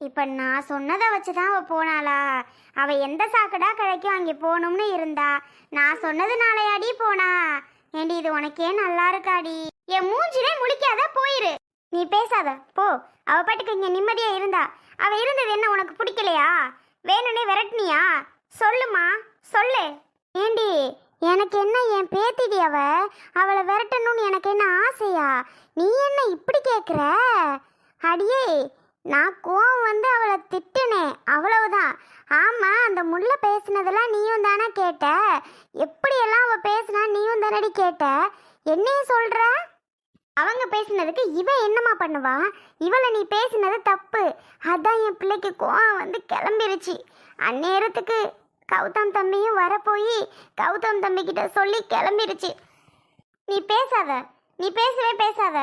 இப்போ நான் சொன்னதை வச்சு தான் அவள் போனாளா? அவள் எந்த சாக்கடா கிடைக்கும் அங்கே போகணும்னு இருந்தா? நான் சொன்னதுனாலயாடி போனா? ஏண்டி இது உனக்கே நல்லா இருக்காடி. என் மூஞ்சிலே முழிக்காத போயிரு. நீ பேசாத போ. அவ பாட்டுக்கு இங்க நிம்மதியா இருந்தா. அவ இருந்தது என்ன உனக்கு பிடிக்கலையா? வேணும்னே விரட்டினியா? சொல்லுமா சொல்லு. ஏண்டி எனக்கு என்ன என் பேத்திடி அவ? அவளை விரட்டணும்னு எனக்கு என்ன ஆசையா? நீ என்ன இப்படி கேக்குற? அடியே நான் கோவம் வந்து அவளை திட்டுனேன் அவ்வளவுதான் ஆமாம் அந்த முல்லை பேசினதெல்லாம் நீயும் தானே கேட்ட? எப்படியெல்லாம் அவள் பேசினா நீயும் தானடி கேட்ட? என்னையும் சொல்கிற அவங்க பேசினதுக்கு இவன் என்னம்மா பண்ணுவா? இவளை நீ பேசினது தப்பு. அதான் என் பிள்ளைக்கு கோவம் வந்து கிளம்பிருச்சு. அந்நேரத்துக்கு கௌதம் தம்பியும் வரப்போய் கௌதம் தம்பிக்கிட்ட சொல்லி கிளம்பிருச்சு. நீ பேசாத. நீ பேசவே பேசாத.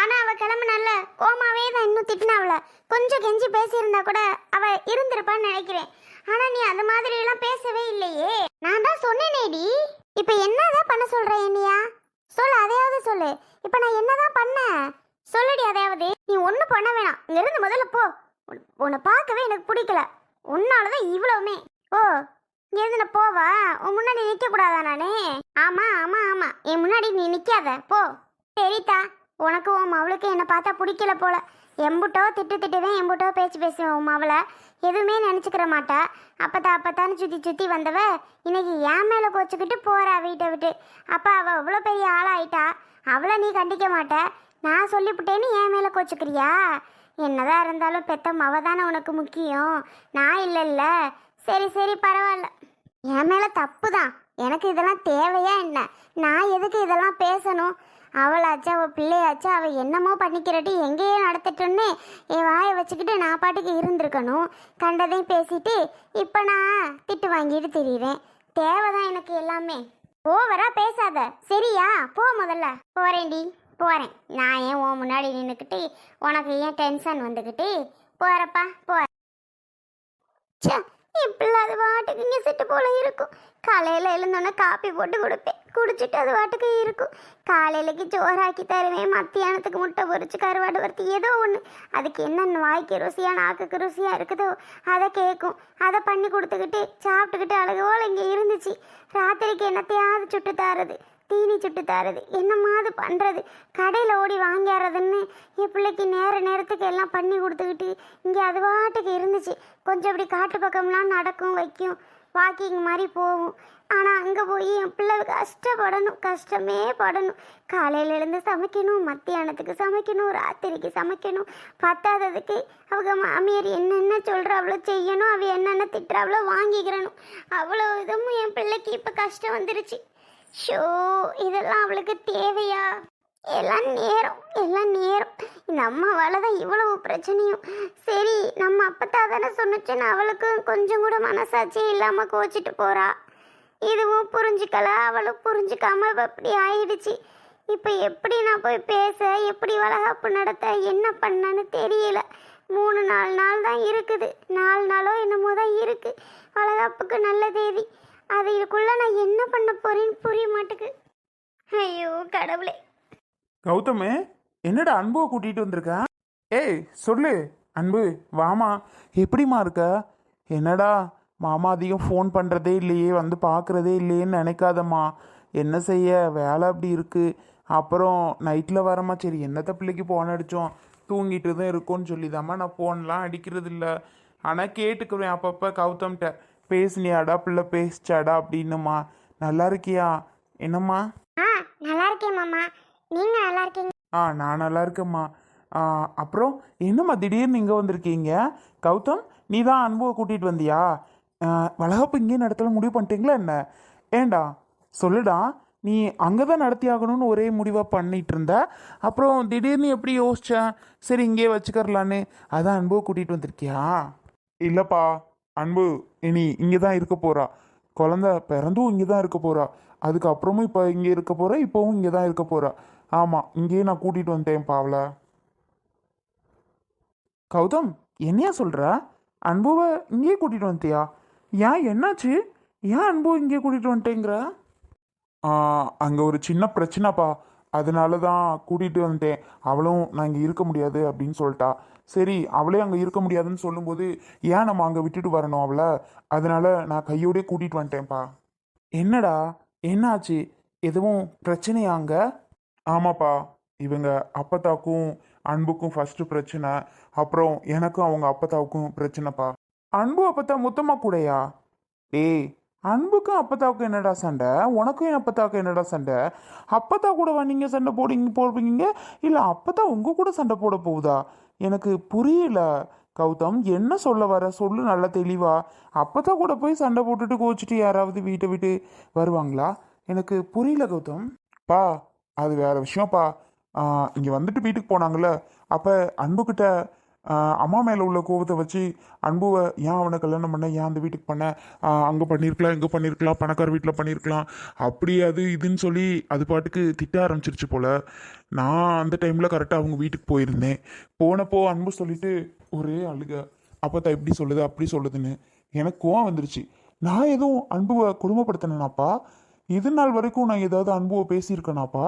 ஆனா அவ கிளம்புனால கோமாவே தான் இன்னும் திட்டினாவில கொஞ்சம் கெஞ்சி பேசியிருந்தா கூட அவ இருந்திருப்பான்னு நினைக்கிறேன். ஆனா நீ அந்த மாதிரி எல்லாம் பேசவே இல்லையே. நான் தான் சொன்னேனேடி. இப்ப என்னதான் பண்ண சொல்கிற என்னையா? சொல்லு அதையாவது சொல்லு. இப்ப நான் என்னதான் பண்ணேன்? சொல்லுடி அதையாவது. நீ ஒன்றும் பண்ண வேணாம். இங்க இருந்து முதல்ல போ. உன்னை பார்க்கவே எனக்கு பிடிக்கல. உன்னாலதான் இவ்வளவுமே. ஓ இங்க இருந்து நான் போவா? உன் முன்னாடி நிக்க கூடாதா நானே? ஆமா ஆமா ஆமா. என் முன்னாடி நீ நிக்காத. போ. சரிதா உனக்கு உன் மவளுக்கு என்னை பார்த்தா பிடிக்கல போல. எம்புட்டோ திட்டு திட்டுவேன் எம்புட்டோ பேச்சு பேசுவேன் உன் மவளை. எதுவுமே நினச்சிக்கிற மாட்டா. அப்பத்தா அப்பத்தான்னு சுற்றி சுற்றி வந்தவ இன்னைக்கு என் மேலே கோச்சிக்கிட்டு போகிறா வீட்டை விட்டு. அப்போ அவள் அவ்வளோ பெரிய ஆளாயிட்டா. அவளை நீ கண்டிக்க மாட்ட. நான் சொல்லிவிட்டேன்னு என் மேலே கோச்சிக்கிறியா? என்னதான் இருந்தாலும் பெத்த மவ தானே உனக்கு முக்கியம். நான் இல்லைல்ல. சரி சரி பரவாயில்ல. என் மேலே தப்பு தான் எனக்கு இதெல்லாம் தேவையா என்ன? நான் எதுக்கு இதெல்லாம் பேசணும்? அவளாச்சும் அவள் பிள்ளையாச்சும் அவள் என்னமோ பண்ணிக்கிறட்டு எங்கேயோ நடத்திட்டுன்னு என் வாயை வச்சுக்கிட்டு நான் பாட்டுக்கு இருந்திருக்கணும். கண்டதையும் பேசிட்டு இப்போ நான் திட்டு வாங்கிட்டு திரியிறேன். தேவைதான் எனக்கு எல்லாமே. ஓவரா பேசாத. சரியா? போ முதல்ல. போறேன்டி. போறேன். நான் ஏன் உன் முன்னாடி நின்றுக்கிட்டு உனக்கு ஏன் டென்ஷன் வந்துக்கிட்டு? போறப்பா போ. ச்சே இப்படிலாம் அது பாட்டுக்கு இங்கே சிட்டு போல இருக்கும். காலையில் எழுந்தோன்னே காப்பி போட்டு கொடுப்பேன். குடிச்சிட்டு அது பாட்டுக்கு இருக்கும். காலையிலக்கு சோறாக்கி தருவேன். மத்தியானத்துக்கு முட்டை பொறிச்சு கருவாடு வறுத்து ஏதோ ஒன்று அதுக்கு என்னென்ன வாய்க்கு ருசியாக நாக்குக்கு ருசியாக இருக்குதோ அதை கேட்கும் அதை பண்ணி கொடுத்துக்கிட்டு சாப்பிட்டுக்கிட்டு அழகோல இங்கே இருந்துச்சு. ராத்திரிக்கு என்னத்தையாவது சுட்டு தாரது. தீனி சுட்டு தருது. என்னமாவது பண்ணுறது கடையில் ஓடி வாங்கிடுறதுன்னு என் பிள்ளைக்கு நேர நேரத்துக்கு எல்லாம் பண்ணி கொடுத்துக்கிட்டு இங்கே அது பாட்டுக்கு இருந்துச்சு. கொஞ்சம் இப்படி காட்டு பக்கம்லாம் நடக்கும் வைக்கும். வாக்கிங் மாதிரி போகும். ஆனால் அங்கே போய் என் பிள்ளை கஷ்டப்படணும் கஷ்டமே படணும். காலையில எழுந்து சமைக்கணும் மத்தியானத்துக்கு சமைக்கணும் ராத்திரிக்கு சமைக்கணும். பத்தாததுக்கு அவங்க மாமியார் என்னென்ன சொல்கிறாவளோ செய்யணும் அவள் என்னென்ன திட்டுறாவளோ வாங்கிக்கிறணும். அவ்வளோ இதுவும் என் பிள்ளைக்கு இப்போ கஷ்டம் வந்துருச்சு. ஷோ இதெல்லாம் அவளுக்கு தேவையா? எல்லாம் நேரம் எல்லாம் நேரம். இந்த அம்மாவால் தான் இவ்வளவு பிரச்சனையும். சரி நம்ம அப்பத்தா தானே சொன்னுச்சுன்னு அவளுக்கு கொஞ்சம் கூட மனசாட்சி இல்லாமல் கோச்சிட்டு போகிறா இதுவும் புரிஞ்சுக்கல அவளும் புரிஞ்சுக்காம அப்படி இப்படி ஆயிடுச்சு. இப்போ எப்படி நான் போய் பேச எப்படி வளகாப்பு நடத்த என்ன பண்ணன்னு தெரியல. மூணு நாலு நாள் தான் இருக்குது. நாலு நாளோ என்னமோ தான் இருக்குது வளகாப்புக்கு நல்ல தேதி. அதுக்குள்ளே நான் என்ன பண்ண போகிறேன்னு புரிய மாட்டுக்கு. ஐயோ கடவுளே. கௌதமு என்னடா அன்புவை கூட்டிகிட்டு வந்திருக்க? ஏய் சொல்லு. அன்பு வாமா. எப்படிம்மா இருக்க? என்னடா மாமா அதிகம் ஃபோன் பண்ணுறதே இல்லையே வந்து பார்க்குறதே இல்லையேன்னு நினைக்காதம்மா. என்ன செய்ய? வேலை அப்படி இருக்குது அப்புறம் நைட்டில் வரமா சரி என்னத்த பிள்ளைக்கு ஃபோன் அடித்தோம் தூங்கிட்டு தான் இருக்கோன்னு சொல்லிதாம்மா. நான் ஃபோன்லாம் அடிக்கிறது இல்லை ஆனால் கேட்டுக்குவேன் அப்பப்போ கௌதம்கிட்ட. பேசுனியாடா பிள்ளை பேசிச்சாடா அப்படின்னுமா நல்லா இருக்கியா? என்னம்மா? நல்லா இருக்கேன் மாமா. நீங்க நல்லா இருக்கீங்க. ஆ நான் நல்லா இருக்கேம்மா. ஆ, அப்புறம் என்னம்மா திடீர்னு இங்கே வந்திருக்கீங்க? கௌதம் நீ தான் அன்புவை கூட்டிகிட்டு வந்தியா? ஆ, வளகாப்பு இங்கே நடத்தல முடிவு பண்ணிட்டீங்களா என்ன? ஏண்டா சொல்லுடா நீ அங்கே தான் நடத்தி ஆகணும்னு ஒரே முடிவாக பண்ணிட்டு இருந்த. அப்புறம் திடீர்னு எப்படி யோசிச்சேன் சரி இங்கே வச்சுக்கறலான்னு. அதான் அன்புவை கூட்டிகிட்டு வந்திருக்கியா? இல்லைப்பா அன்பு இனி இங்கே தான் இருக்க போகிறா குழந்த பிறந்தும் இங்கே தான் இருக்க போகிறா அதுக்கப்புறமும் இப்போ இங்கே இருக்க போகிறா இப்போவும் இங்கே தான் இருக்க போகிறா ஆமாம் இங்கேயே நான் கூட்டிகிட்டு வந்துட்டேன்ப்பா அவளை கௌதம் என்னையா சொல்கிற அன்புவை இங்கேயே கூட்டிகிட்டு வந்துட்டியா? ஏன் என்னாச்சு? ஏன் அன்பு இங்கே கூட்டிகிட்டு வந்துட்டேங்கிற? அங்கே ஒரு சின்ன பிரச்சனைப்பா. அதனால தான் கூட்டிகிட்டு வந்துட்டேன். அவளும் நான் இங்கே இருக்க முடியாது அப்படின்னு சொல்லிட்டா. சரி அவளே அங்கே இருக்க முடியாதுன்னு சொல்லும்போது ஏன் நம்ம அங்கே விட்டுட்டு வரணும் அவளை? அதனால நான் கையோடய கூட்டிகிட்டு வந்துட்டேன்ப்பா. என்னடா என்னாச்சு? எதுவும் பிரச்சனையா அங்கே? ஆமாப்பா இவங்க அப்பத்தாக்கும் அன்புக்கும் ஃபர்ஸ்ட் பிரச்சனை அப்புறம் எனக்கும் அவங்க அப்பத்தாவுக்கும் பிரச்சனைப்பா. அன்பு அப்பத்தா முத்தம்மா கூடயா? டேய் அன்புக்கும் அப்பத்தாவுக்கும் என்னடா சண்டை? உனக்கும் என் அப்பத்தாவுக்கும் என்னடா சண்டை? அப்பத்தா கூட நீங்கள் சண்டை போடுங்க போடுவீங்க? இல்லை அப்பத்தா உங்க கூட சண்டை போட போகுதா? எனக்கு புரியல. கௌதம் என்ன சொல்ல வர? சொல்லு நல்லா தெளிவா. அப்பத்தா கூட போய் சண்டை போட்டுட்டு கோச்சிட்டு யாராவது வீட்டை விட்டு வருவாங்களா? எனக்கு புரியல கௌதம். பா அது வேற விஷயம்ப்பா. இங்கே வந்துட்டு வீட்டுக்கு போனாங்கள்ல அப்போ அன்புக்கிட்ட அம்மா மேலே உள்ள கோபத்தை வச்சு அன்புவை ஏன் அவனை கல்யாணம் பண்ண? ஏன் அந்த வீட்டுக்கு பண்ண? அங்கே பண்ணியிருக்கலாம் இங்கே பண்ணியிருக்கலாம் பணக்கார வீட்டில் பண்ணியிருக்கலாம் அப்படி அது இதுன்னு சொல்லி அது பாட்டுக்கு திட்ட ஆரம்பிச்சிருச்சு போல். நான் அந்த டைமில் கரெக்டாக அவங்க வீட்டுக்கு போயிருந்தேன். போனப்போ அன்பு சொல்லிட்டு ஒரே அழுக. அப்பத்தா இப்படி சொல்லுது அப்படி சொல்லுதுன்னு. எனக்கு கோவம் வந்துருச்சு. நான் எதுவும் அன்புவை கொடுமைப்படுத்தினேனாப்பா இது நாள் வரைக்கும் நான் ஏதாவது அன்புவை பேசியிருக்கேனாப்பா?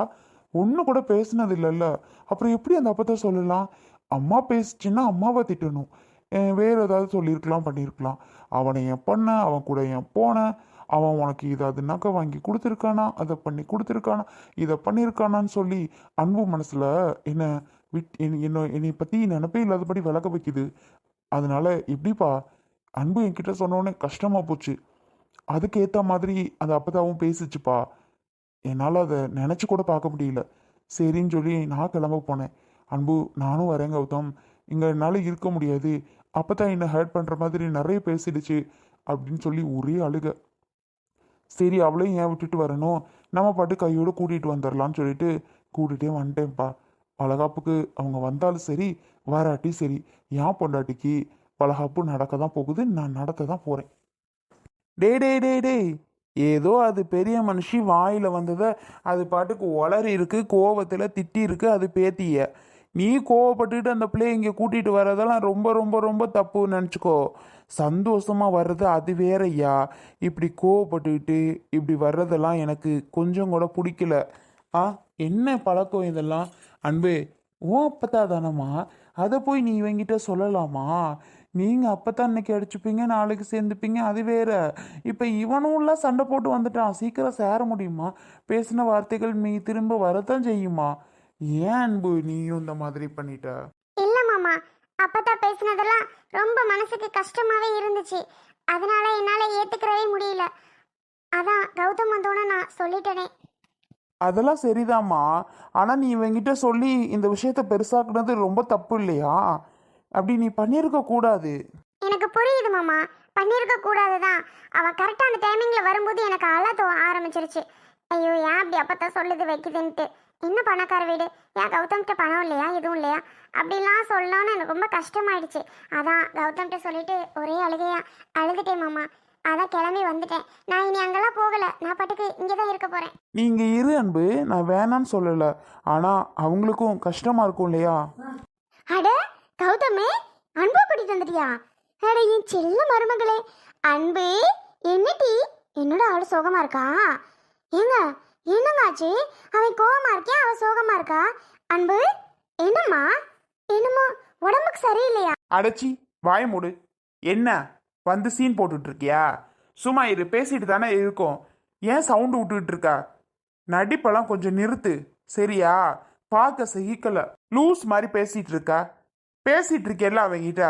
ஒன்று கூட பேசினது இல்லைல்ல. அப்புறம் எப்படி அந்த அப்பத்தை சொல்லலாம்? அம்மா பேசிச்சுன்னா அம்மாவை திட்டணும். வேறு ஏதாவது சொல்லியிருக்கலாம் பண்ணியிருக்கலாம். அவனை என் பண்ண? அவன் கூட என் போனேன் அவன் உனக்கு இது அது நகை வாங்கி கொடுத்துருக்கானா? அதை பண்ணி கொடுத்துருக்கானா? இதை பண்ணியிருக்கானான்னு சொல்லி அன்பு மனசில் என்ன விட் என்ன என்ன என்னை பற்றி நினப்பே இல்லாதபடி விளக்க வைக்குது. அதனால எப்படிப்பா? அன்பு என்கிட்ட சொன்னோடனே கஷ்டமாக போச்சு. அதுக்கேற்ற மாதிரி அந்த அப்பதாவும் பேசிச்சுப்பா. என்னால் அதை நினச்சி கூட பார்க்க முடியல. சரின்னு சொல்லி நான் கிளம்ப போனேன். அன்பு நானும் வரேன் கௌதம். இங்கே என்னால் இருக்க முடியாது. அப்போ தான் என்னை ஹர்ட் பண்ணுற மாதிரி நிறைய பேசிடுச்சு அப்படின்னு சொல்லி ஒரே அழுக. சரி அவளையும் ஏன் விட்டுட்டு வரணும்? நம்ம பாட்டு கையோடு கூட்டிகிட்டு வந்துடலான்னு சொல்லிட்டு கூட்டிகிட்டே வந்துட்டேன்ப்பா. பலகாப்புக்கு அவங்க வந்தாலும் சரி வராட்டி சரி ஏன் பொண்டாட்டிக்கு பலகாப்பு நடக்க தான் போகுது நான் நடத்த தான் போகிறேன் டே டே டே டே ஏதோ அது பெரிய மனுஷி வாயில் வந்ததை அது பாட்டுக்கு ஒளறி இருக்கு கோவத்தில் திட்டி இருக்கு அது பேத்திய. நீ கோவப்பட்டுட்டு அந்த பிள்ளைய இங்கே கூட்டிகிட்டு வர்றதெல்லாம் ரொம்ப ரொம்ப ரொம்ப தப்பு நினச்சிக்கோ. சந்தோஷமாக வர்றது அது வேறையா? இப்படி கோவப்பட்டுக்கிட்டு இப்படி வர்றதெல்லாம் எனக்கு கொஞ்சம் கூட பிடிக்கல. ஆ என்ன பழக்கம் இதெல்லாம்? அன்பு ஓ அப்பத்தா தானம்மா அதை போய் நீ இவங்கிட்ட சொல்லலாமா? நீங்கள் அப்போ தான் இன்னைக்கு அடிச்சுப்பீங்க நாளைக்கு சேர்ந்துப்பீங்க அது வேற. இப்போ இவனும்லாம் சண்டை போட்டு வந்துட்டான். சீக்கிரம் சேர முடியுமா? பேசின வார்த்தைகள் நீ திரும்ப வரத்தான் செய்யுமா? ஏன் அன்பு நீயும் இந்த மாதிரி பண்ணிட்ட? இல்ல மாமா அப்பத்தா பேசினதெல்லாம் ரொம்ப மனசுக்கு கஷ்டமாவே இருந்துச்சு. அதனால என்னால ஏத்துக்கிறவே முடியல. அதான் கௌதம் வந்தோடனே நான் சொல்லிட்டேனே. அதெல்லாம் சரிதாம்மா. ஆனால் நீ இவங்கிட்ட சொல்லி இந்த விஷயத்த பெருசாக்குனது ரொம்ப தப்பு இல்லையா? அப்படி நீ பண்ணியிருக்க கூடாது. எனக்கு புரியுது மாமா. பண்ணியிருக்க கூடாதுதான். அவன் கரெக்டாக அந்த டைமிங்கில் வரும்போது எனக்கு அழ தோ ஆரம்பிச்சிருச்சு. ஐயோ ஏன் அப்படி அப்பத்தான் சொல்லுது வைக்குதுன்ட்டு. என்ன பணக்கார வீடு? ஏன் கௌதம்கிட்ட பணம் இல்லையா? எதுவும் இல்லையா? அப்படிலாம் சொல்லணும்னு எனக்கு ரொம்ப கஷ்டமாயிடுச்சு. அதான் கௌதம்கிட்ட சொல்லிட்டு ஒரே அழுகையா அழுதுட்டேன் மாமா. அதான் கிளம்பி வந்துட்டேன். நான் இனி அங்கெல்லாம் போகல. நான் பாட்டுக்கு இங்கே தான் இருக்க போறேன். நீங்க இரு அன்பு. நான் வேணான்னு சொல்லலை. ஆனால் அவங்களுக்கும் கஷ்டமா இருக்கும் இல்லையா? அட! கௌதமே அன்பு கூட்டிட்டு வந்துட்டியா? அட என் செல்ல மருமகளே. அன்பு என்னடி? என்னோட ஆள் சோகமா இருக்கா? ஏங்க என்னங்க ஆச்சு? அவன் கோவமா இருக்கேன் அவ சோகமா இருக்கா? அன்பு என்னம்மா? என்னமோ உடம்புக்கு சரியில்லையா? அடைச்சி வாய மூடு. என்ன வந்து சீன் போட்டுட்டு இருக்கியா சும்மா இரு பேசிட்டு தானே இருக்கோம். ஏன் சவுண்டு விட்டுட்டு இருக்கா நடிப்பெல்லாம் கொஞ்சம் நிறுத்து. சரியா? பார்க்க சகிக்கல. லூஸ் மாதிரி பேசிட்டு இருக்கா பேசிட்டு இருக்கேல்ல அவங்கிட்ட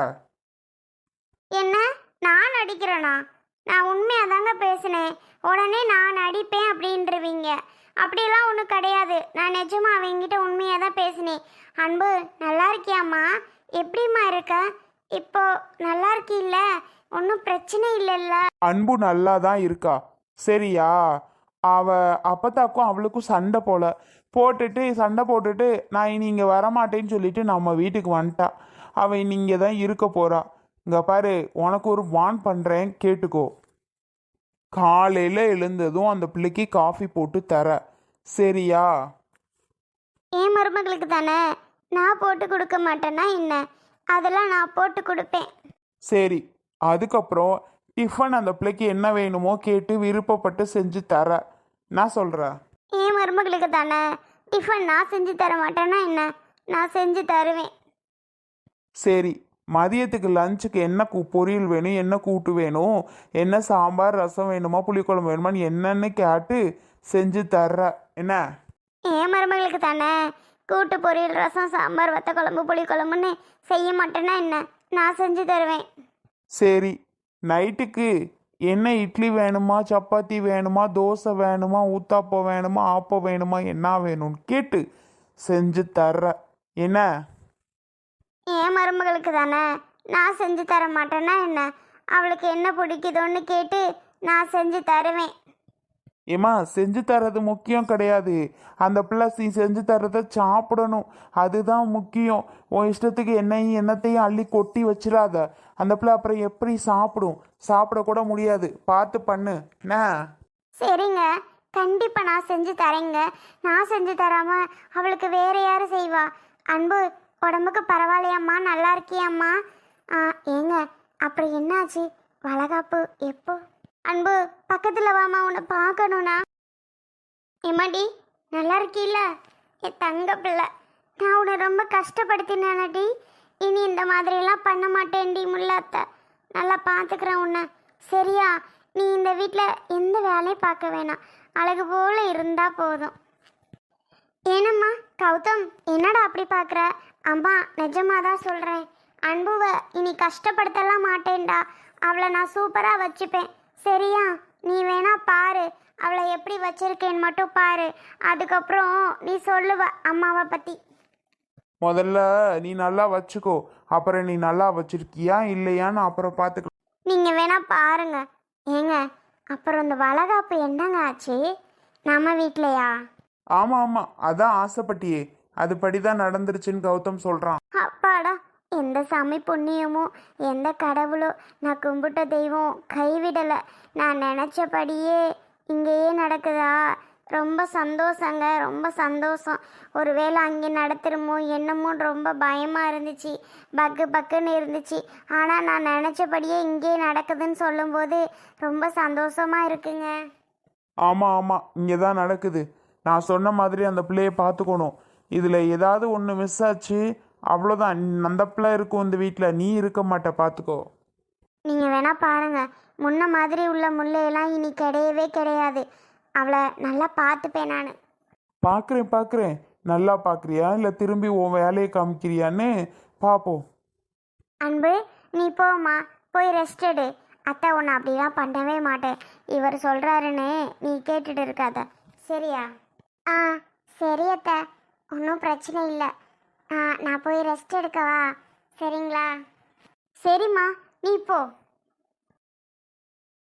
என்ன? நான் நடிக்கிறேனா? நான் உண்மையாக தாங்க பேசினேன். உடனே நான் நடிப்பேன் அப்படின்றவீங்க. அப்படியெல்லாம் ஒன்றும் கிடையாது. நான் நிஜமா அவங்ககிட்ட உண்மையாக தான் பேசினேன். அன்பு நல்லா இருக்கியாம்மா? எப்படிம்மா இருக்க? இப்போ நல்லா இருக்கீல்ல? ஒன்றும் பிரச்சனை இல்லைல்ல. அன்பு நல்லா தான் இருக்கா? சரியா? அவ அப்பத்தாக்கும் அவளுக்கும் சண்டை போல. போட்டுட்டு சண்டை போட்டுட்டு நான் இனி இங்கே வரமாட்டேன்னு சொல்லிட்டு நம்ம வீட்டுக்கு வந்துட்டா. அவள் இனி இங்கே தான் இருக்க போறா. இங்கே பாரு உனக்கு ஒரு வான் பண்ணுறேன் கேட்டுக்கோ. காலையில் எழுந்ததும் அந்த பிள்ளைக்கு காஃபி போட்டு தர. சரியா? என் மருமகளுக்கு தானே. நான் போட்டு கொடுக்க மாட்டேன்னா என்ன? அதெல்லாம் நான் போட்டு கொடுப்பேன். சரி அதுக்கப்புறம் டிஃபன் அந்த பிள்ளைக்கு என்ன வேணுமோ கேட்டு விருப்பப்பட்டு செஞ்சு தர. நான் சொல்கிறேன் என் மருமகளுக்கு தானே? டிஃபன் நான் செஞ்சு தர மாட்டேன்னா என்ன? நான் செஞ்சு தருவேன். சரி மதியத்துக்கு லஞ்சுக்கு என்ன கூ பொரியல் வேணும் என்ன கூட்டு வேணும் என்ன சாம்பார் ரசம் வேணுமா புளிக்குழம்பு வேணுமான்னு என்னன்னு கேட்டு செஞ்சு தர்ற. என்ன? என் மருமகளுக்கு தானே? கூட்டு பொரியல் ரசம் சாம்பார் வத்த குழம்பு புளி குழம்புன்னு செய்ய மாட்டேன்னா என்ன? நான் செஞ்சு தருவேன். சரி நைட்டுக்கு என்ன இட்லி வேணுமா சப்பாத்தி வேணுமா தோசை வேணுமா ஊத்தாப்பம் வேணுமா ஆப்பம் வேணுமா என்ன வேணும்னு கேட்டு செஞ்சு தர்ற. என்ன? என் மருமகளுக்கு தானே? நான் செஞ்சு தர மாட்டேன்னா என்ன? அவளுக்கு என்ன பிடிக்குதோன்னு கேட்டு நான் செஞ்சு தருவேன். ஏம்மா செஞ்சு தர்றது முக்கியம் கிடையாது. அந்த பிள்ளை நீ செஞ்சு தர்றத சாப்பிடணும். அதுதான் முக்கியம். உன் இஷ்டத்துக்கு என்னையும் என்னத்தையும் அள்ளி கொட்டி வச்சிடாத. அந்த பிள்ளை அப்புறம் எப்படி சாப்பிடும்? சாப்பிடக்கூட முடியாது. பார்த்து பண்ணு. என்ன? சரிங்க. கண்டிப்பா நான் செஞ்சு தரேங்க. நான் செஞ்சு தராம அவளுக்கு வேற யாரு செய்வா? அன்பு உடம்புக்கு பரவாயில்லையாம்மா. நல்லா இருக்கியாம்மா? ஏங்க அப்புறம் என்னாச்சு? வளகாப்பு எப்போ? அன்பு பக்கத்தில் வாமா உன்னை பார்க்கணும்னா. எம்மாடி நல்லா இருக்கீல்ல? என் தங்க பிள்ளை. நான் உன்னை ரொம்ப கஷ்டப்படுத்தினேனடி. இனி இந்த மாதிரியெல்லாம் பண்ண மாட்டேன்டி முல்லாத்த. நல்லா பார்த்துக்கிறேன் உன்னை. சரியா? நீ இந்த வீட்டில் எந்த வேலையும் பார்க்க வேணாம். அழகு போல இருந்தால் போதும். ஏனம்மா கௌதம் என்னடா அப்படி பார்க்குற? அம்மா நிஜமாக தான் சொல்கிறேன் அன்புவை இனி கஷ்டப்படுத்தலாம் மாட்டேன்டா. அவளை நான் சூப்பராக வச்சுப்பேன். சரியா? நீ வேணா பாரு. அவளை எப்படி வச்சிருக்கேன்னு மட்டும் பாரு. அதுக்கப்புறம் நீ சொல்லுவ அம்மாவை பற்றி முதல்ல நீ நல்லா வச்சுக்கோ. அப்புறம் நீ நல்லா வச்சிருக்கியா இல்லையான்னு அப்புறம் பார்த்துக்கலாம் நீங்கள் வேணா பாருங்க. ஏங்க அப்புறம் இந்த வளகாப்பு என்னங்க ஆச்சு? நம்ம வீட்லையா? ஆமாம் ஆமாம் அதான் ஆசைப்பட்டியே. அதுபடி தான் நடந்துருச்சுன்னு கௌதம் சொல்கிறான் அப்பாடா எந்த சாமி புண்ணியமோ எந்த கடவுளோ நான் கும்பிட்ட தெய்வம் கைவிடலை. நான் நினச்சபடியே இங்கேயே நடக்குதா? ரொம்ப சந்தோஷங்க ரொம்ப சந்தோஷம். ஒருவேளை அங்கே நடத்துருமோ என்னமோ ரொம்ப பயமாக இருந்துச்சு பக்கு பக்குன்னு இருந்துச்சு. ஆனால் நான் நினச்சபடியே இங்கே நடக்குதுன்னு சொல்லும்போது ரொம்ப சந்தோஷமாக இருக்குங்க. ஆமாம் ஆமாம் இங்கே தான் நடக்குது. நான் சொன்ன மாதிரி அந்த பிள்ளையை பார்த்துக்கணும். இதில் ஏதாவது ஒன்று மிஸ் ஆச்சு அவ்வளோதான் அந்த பிள்ளை இருக்கும் இந்த வீட்டில் நீ இருக்க மாட்ட பார்த்துக்கோ நீங்கள் வேணா பாருங்க. முன்ன மாதிரி உள்ள முல்லையெல்லாம் இனி கிடையவே கிடையாது. அவளை நல்லா பார்த்துப்பேன் நான். பார்க்குறேன் பார்க்குறேன் நல்லா பார்க்குறியா இல்லை திரும்பி உன் வேலையை காமிக்கிறியான்னு? பார்ப்போம் அன்பு நீ போம்மா. போய் ரெஸ்ட் எடு. அத்தை உன்னை அப்படிலாம் பண்ணவே மாட்டேன். இவர் சொல்கிறாருன்னு நீ கேட்டுட்டு இருக்காத. சரியா? ஆ சரி அத்தை. ஒன்றும் பிரச்சனை இல்லை. ஆ நான் போய் ரெஸ்ட் எடுக்கவா? சரிங்களா? சரிம்மா நீ போ.